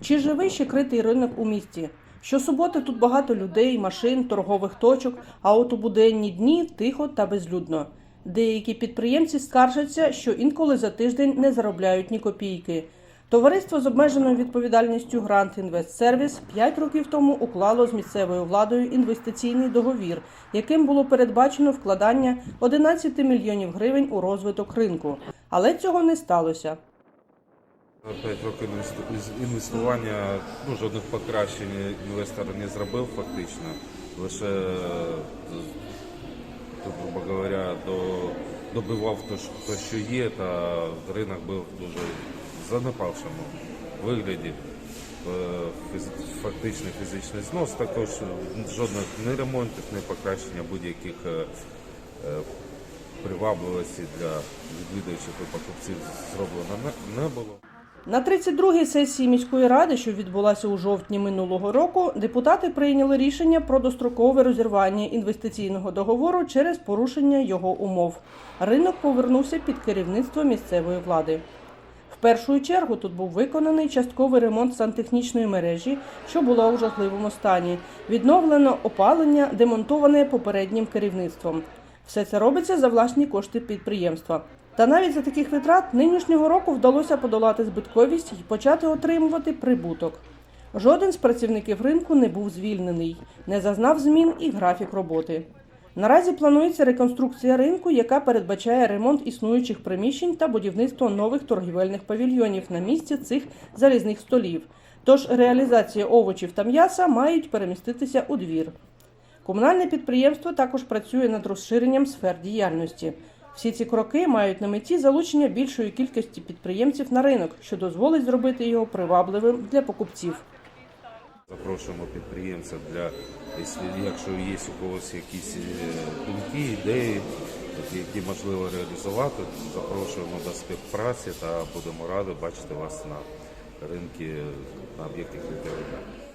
Чи живий ще критий ринок у місті? Щосуботи тут багато людей, машин, торгових точок, а от у буденні дні тихо та безлюдно. Деякі підприємці скаржаться, що інколи за тиждень не заробляють ні копійки. Товариство з обмеженою відповідальністю Грант Інвестсервіс 5 років тому уклало з місцевою владою інвестиційний договір, яким було передбачено вкладання 11 мільйонів гривень у розвиток ринку. Але цього не сталося. П'ять років інвестування ну, жодних покращень інвестор не зробив фактично. Лише, е, грубо говоря, добивав те, що, є, та ринок був дуже занепавшому вигляді. Е, Фактичний фізичний знос, також жодних ні ремонтів, ні покращення будь-яких е, е, привабливості для відвідувачів і покупців зроблено не- не було. На 32-й сесії міської ради, що відбулася у жовтні минулого року, депутати прийняли рішення про дострокове розірвання інвестиційного договору через порушення його умов. Ринок повернувся під керівництво місцевої влади. Першу чергу тут був виконаний частковий ремонт сантехнічної мережі, що була у жахливому стані. Відновлено опалення, демонтоване попереднім керівництвом. Все це робиться за власні кошти підприємства. Та навіть за таких витрат нинішнього року вдалося подолати збитковість і почати отримувати прибуток. Жоден з працівників ринку не був звільнений, не зазнав змін і графік роботи. Наразі планується реконструкція ринку, яка передбачає ремонт існуючих приміщень та будівництво нових торгівельних павільйонів на місці цих залізних столів. Тож реалізація овочів та м'яса мають переміститися у двір. Комунальне підприємство також працює над розширенням сфер діяльності. Всі ці кроки мають на меті залучення більшої кількості підприємців на ринок, що дозволить зробити його привабливим для покупців. Запрошуємо підприємця для якщо, є у когось якісь е, думки, ідеї, які можливо реалізувати, запрошуємо до співпраці та будемо раді бачити вас на ринку на об'єкті кредитування.